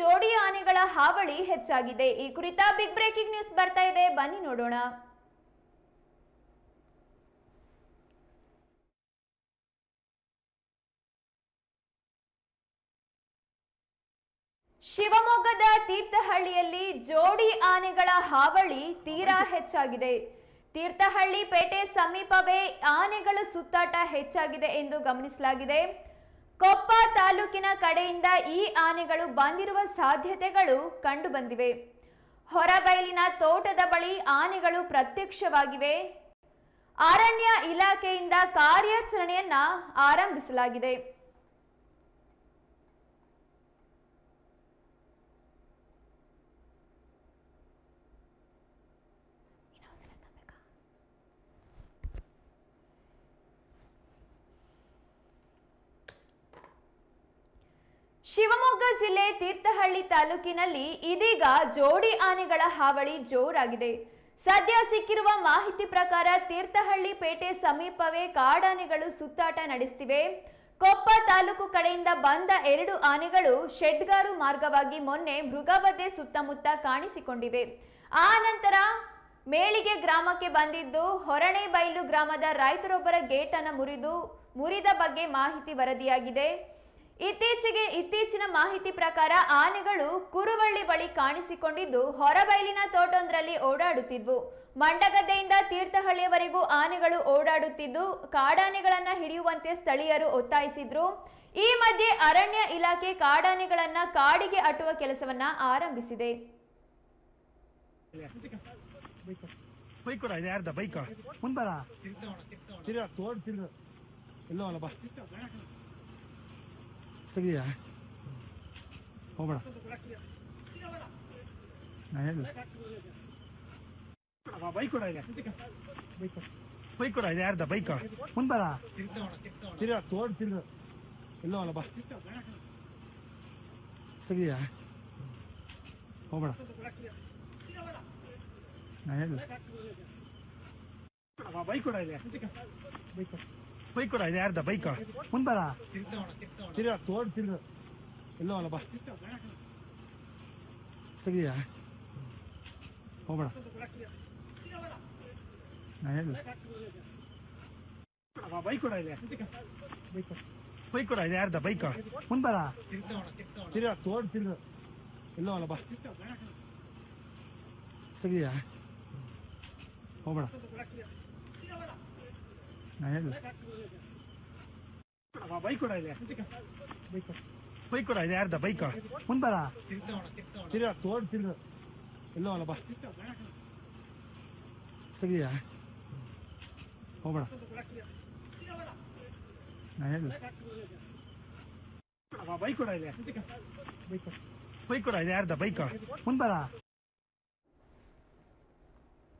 ಜೋಡಿ ಆನೆಗಳ ಹಾವಳಿ ಹೆಚ್ಚಾಗಿದೆ. ಈ ಕುರಿತ ಬಿಗ್ ಬ್ರೇಕಿಂಗ್ ನ್ಯೂಸ್ ಬರ್ತಾ ಇದೆ. ಬನ್ನಿ ನೋಡೋಣ. ಶಿವಮೊಗ್ಗದ ತೀರ್ಥಹಳ್ಳಿಯಲ್ಲಿ ಜೋಡಿ ಆನೆಗಳ ಹಾವಳಿ ತೀರಾ ಹೆಚ್ಚಾಗಿದೆ. ತೀರ್ಥಹಳ್ಳಿ ಪೇಟೆ ಸಮೀಪವೇ ಆನೆಗಳ ಸುತ್ತಾಟ ಹೆಚ್ಚಾಗಿದೆ ಎಂದು ಗಮನಿಸಲಾಗಿದೆ. ಕೊಪ್ಪ ತಾಲೂಕಿನ ಕಡೆಯಿಂದ ಈ ಆನೆಗಳು ಬಂದಿರುವ ಸಾಧ್ಯತೆಗಳು ಕಂಡುಬಂದಿವೆ. ಹೊರಬೈಲಿನ ತೋಟದ ಬಳಿ ಆನೆಗಳು ಪ್ರತ್ಯಕ್ಷವಾಗಿವೆ. ಅರಣ್ಯ ಇಲಾಖೆಯಿಂದ ಕಾರ್ಯಾಚರಣೆಯನ್ನ ಆರಂಭಿಸಲಾಗಿದೆ. ಶಿವಮೊಗ್ಗ ಜಿಲ್ಲೆ ತೀರ್ಥಹಳ್ಳಿ ತಾಲೂಕಿನಲ್ಲಿ ಇದೀಗ ಜೋಡಿ ಆನೆಗಳ ಹಾವಳಿ ಜೋರಾಗಿದೆ. ಸದ್ಯ ಸಿಕ್ಕಿರುವ ಮಾಹಿತಿ ಪ್ರಕಾರ ತೀರ್ಥಹಳ್ಳಿ ಪೇಟೆ ಸಮೀಪವೇ ಕಾಡಾನೆಗಳು ಸುತ್ತಾಟ ನಡೆಸುತ್ತಿವೆ ಕೊಪ್ಪ ತಾಲೂಕು ಕಡೆಯಿಂದ ಬಂದ ಎರಡು ಆನೆಗಳು ಶೆಡ್ಗಾರು ಮಾರ್ಗವಾಗಿ ಮೊನ್ನೆ ಮೃಗವಧೆ ಸುತ್ತಮುತ್ತ ಕಾಣಿಸಿಕೊಂಡಿವೆ. ಆ ನಂತರ ಮೇಳಿಗೆ ಗ್ರಾಮಕ್ಕೆ ಬಂದಿದ್ದು ಹೊರಣೆಬೈಲು ಗ್ರಾಮದ ರೈತರೊಬ್ಬರ ಗೇಟನ್ನು ಮುರಿದು, ಮುರಿದ ಬಗ್ಗೆ ಮಾಹಿತಿ ವರದಿಯಾಗಿದೆ. ಇತ್ತೀಚೆಗೆ ಇತ್ತೀಚಿನ ಮಾಹಿತಿ ಪ್ರಕಾರ ಆನೆಗಳು ಕುರುವಳ್ಳಿ ಬಳಿ ಕಾಣಿಸಿಕೊಂಡಿದ್ದು ಹೊರಬೈಲಿನ ತೋಟೊಂದರಲ್ಲಿ ಓಡಾಡುತ್ತಿದ್ವು. ಮಂಡಗದ್ದೆಯಿಂದ ತೀರ್ಥಹಳ್ಳಿಯವರೆಗೂ ಆನೆಗಳು ಓಡಾಡುತ್ತಿದ್ದು ಕಾಡಾನೆಗಳನ್ನ ಹಿಡಿಯುವಂತೆ ಸ್ಥಳೀಯರು ಒತ್ತಾಯಿಸಿದ್ರು. ಈ ಮಧ್ಯೆ ಅರಣ್ಯ ಇಲಾಖೆ ಕಾಡಾನೆಗಳನ್ನ ಕಾಡಿಗೆ ಅಟ್ಟುವ ಕೆಲಸವನ್ನ ಆರಂಭಿಸಿದೆ. ಬೈಕ್ ಕೊಡ ಇದು ಯಾರ್ದ ಬೈಕ್ ಮುಂದರ ತಿರ್ಗ ತೋಡ್ ತಿರ್ಗ ಎಲ್ಲೋ ಅಲ್ಲ ಬಾ ಸರಿಯಾ ಹೋಗ್ಬೇಡ. ನಾ ಹೇಳು ಬೈಕ್ ಕೂಡ ಇದೆ ಬೈಕ್ ಕೊಡ ಇದೆ ಯಾರ್ದ? ಬೈಕ್ ಮುಂದರ ತಿರ್ಗ ತೋಡ್ ತಿರ್ಗ. ಎಲ್ಲೋ ಅಲ್ಲ ಬಾ. ಸರಿಯಾ ಹೋಗ್ಬೇಡ. ನಾ ಹೇಳು ಬೈಕ್ ಕೊಡ ಇದೆ ಬೈಕ್ ಕೊಡ ಇದು ಯಾರ್ದ ಬೈಕ್. ಮುಂದರ ತಿರ್ಗ ತೋಡ್ ತಿರ್ಗ. ಎಲ್ಲೋ ಅಲ್ಲ, ಬಾ. ಸರಿಯಾ? ಹೋಗ್ಬೇಡ. ಬೈಕ್ ಕೊಡ ಇದೆ ಬೈಕ್ ಇದು ಯಾರ್ದ ಬೈಕ್. ಮುಂದರ ತಿರ್ಗ ತೋಡ್ ತಿರ್ಗ. ಎಲ್ಲೋ ಅಲ್ಲ, ಬಾ. ಸರಿಯಾ? ಹೋಗ್ಬೇಡ. ಬೈಕ್ ಕೊಡ ಇದೆ ಬೈಕ್ ಕೊಡ ಇದು ಯಾರ್ದ ಬೈಕ್ ಮುಂದರ ತಿರ್ಗ ತೋಡ್ ತಿರ್ಗ ಎಲ್ಲೋ ಅಲ್ಲ ಬಾ ಸರಿಯಾ ಹೋಗ್ಬೇಡ ನಾ ಹೇಳು ಬೈಕ್ ಕೊಡ ಇದೆ ಬೈಕ್ ಕೊಡ ಇದು ಯಾರ್ದ ಬೈಕ್ ಮುಂದರ